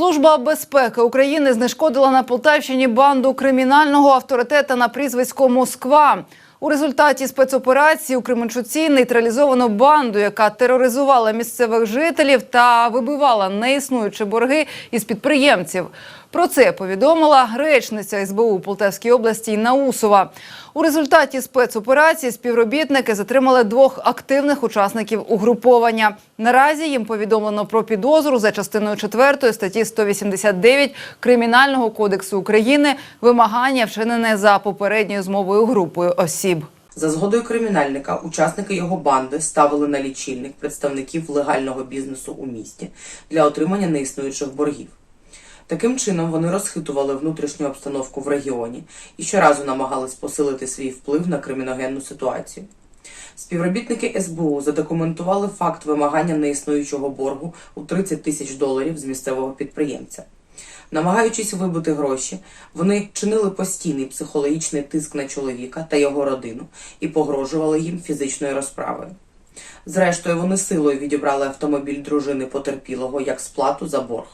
Служба безпеки України знешкодила на Полтавщині банду кримінального авторитета на прізвисько Москва. У результаті спецоперації у Кременчуці нейтралізовано банду, яка тероризувала місцевих жителів та вибивала неіснуючі борги із підприємців. Про це повідомила речниця СБУ Полтавській області Інна Усова. У результаті спецоперації співробітники затримали двох активних учасників угруповання. Наразі їм повідомлено про підозру за частиною 4 статті 189 Кримінального кодексу України вимагання вчинене за попередньою змовою групою осіб. За згодою кримінальника, учасники його банди ставили на лічильник представників легального бізнесу у місті для отримання неіснуючих боргів. Таким чином вони розхитували внутрішню обстановку в регіоні і щоразу намагались посилити свій вплив на криміногенну ситуацію. Співробітники СБУ задокументували факт вимагання неіснуючого боргу у 30 тисяч доларів з місцевого підприємця. Намагаючись вибити гроші, вони чинили постійний психологічний тиск на чоловіка та його родину і погрожували їм фізичною розправою. Зрештою, вони силою відібрали автомобіль дружини потерпілого як сплату за борг.